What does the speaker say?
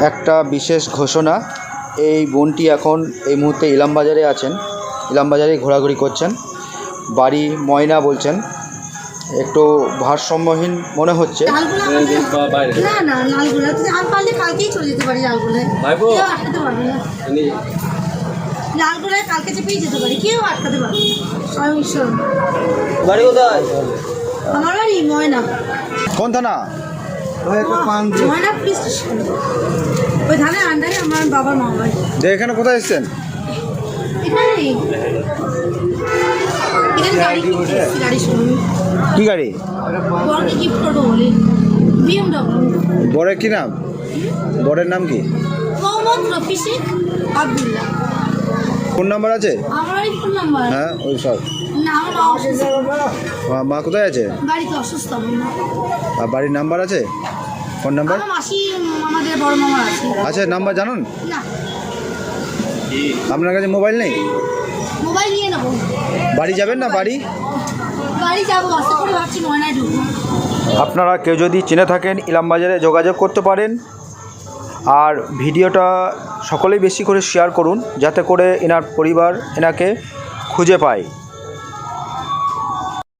একটা বিশেষ ঘোষণা এই বোনটি এখন এই মুহূর্তে ইলামবাজারে আছেন ইলামবাজারে ঘোরাঘুরি করছেন বাড়ি ময়না বলছেন। একটু ভারসাম্যহীন মনে হচ্ছে। লালগুলো না না লালগুলো। আর পারলে কালকেই চলে যেতে পারি লালগুলো ভাইপো। কেউ আটকাতে পারবে না। লালগুলো কালকে চেপেই যেতে পারি। কেউ আটকাতে পারবে স্বয়ং ঈশ্বর। বাড়ি কোথায়? আমার বাড়ি ময়না। কোন থানা? এখানে কোথায় এসছেন? কি গাড়ি? বরের কি নাম? বরের নাম কি? ফোন নাম্বার আছে? আমার বাড়ি ফোন নাম্বার হ্যাঁ ওই সব। মা কোথায় আছে? বাড়িতে অসুস্থ মা। আর বাড়ির নাম্বার আছে? Phone number? মাসি আমাদের বড় মামা আছে। আছে নাম্বার জানুন। না। আপনার কাছে মোবাইল নেই? মোবাইল নিয়ে নেব। বাড়ি যাবেন না বাড়ি? বাড়ি যাব আশা করে ভাবছি ময়নায় ঢুকবো। আপনারা কেউ যদি চিনে থাকেন ইলামবাজারে যোগাযোগ করতে পারেন। আর ভিডিওটা সকলেই বেশি করে শেয়ার করুন যাতে করে এনার পরিবার এনাকে খুঁজে পায়।